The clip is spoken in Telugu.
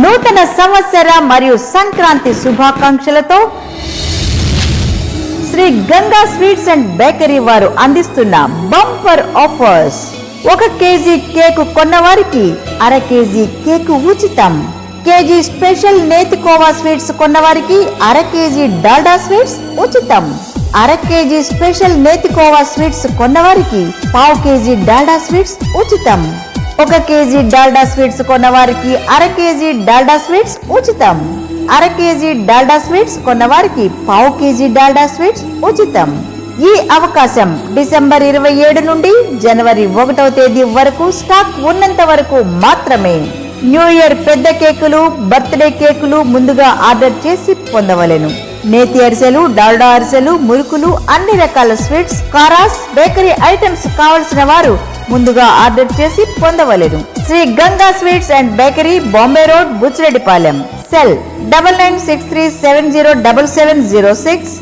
నూతన సంవత్సర మరియు Sankranti శుభాకాంక్షలతో Shri Ganga sweets and bakery వారు అందిస్తున్న బంపర్ ఆఫర్స్. ఒక కేజీ కేకు కొన్నవారికి అర కేజీ కేకు ఉచితం. కేజీ స్పెషల్ నేతికోవా స్వీట్స్ కొన్నవారికి అర కేజీ డాల్డా స్వీట్స్ ఉచితం. అర కేజీ స్పెషల్ నేతికోవా స్వీట్స్ కొన్నవారికి పావు కేజీ డాల్డా స్వీట్స్ ఉచితం. ఒక కేజీ డాల్డా స్వీట్స్ కొన్నవారికి అర కేజీ డాల్డా స్వీట్స్ ఉచితం. అర కేజీ డాల్డా స్వీట్స్ కొన్నవారికి పావు కేజీ డాల్డా స్వీట్స్ ఉచితం. ఈ అవకాశం డిసెంబర్ ఇరవై ఏడు నుండి జనవరి ఒకటవ తేదీ వరకు స్టాక్ ఉన్నంత వరకు మాత్రమే. న్యూ ఇయర్ పెద్ద కేకులు బర్త్డే కేకులు ముందుగా ఆర్డర్ చేసి పొందవలెను. నేతి అరిసెలు డాల్డా అరిసెలు మురుకులు అన్ని రకాల స్వీట్స్ కారాస్ బేకరీ ఐటమ్స్ కావలసిన వారు ముందుగా ఆర్డర్ చేసి పొందవలేదు Shri Ganga sweets and bakery Bombay road Buchireddypalem. Cell double nine six three seven zero double seven zero six.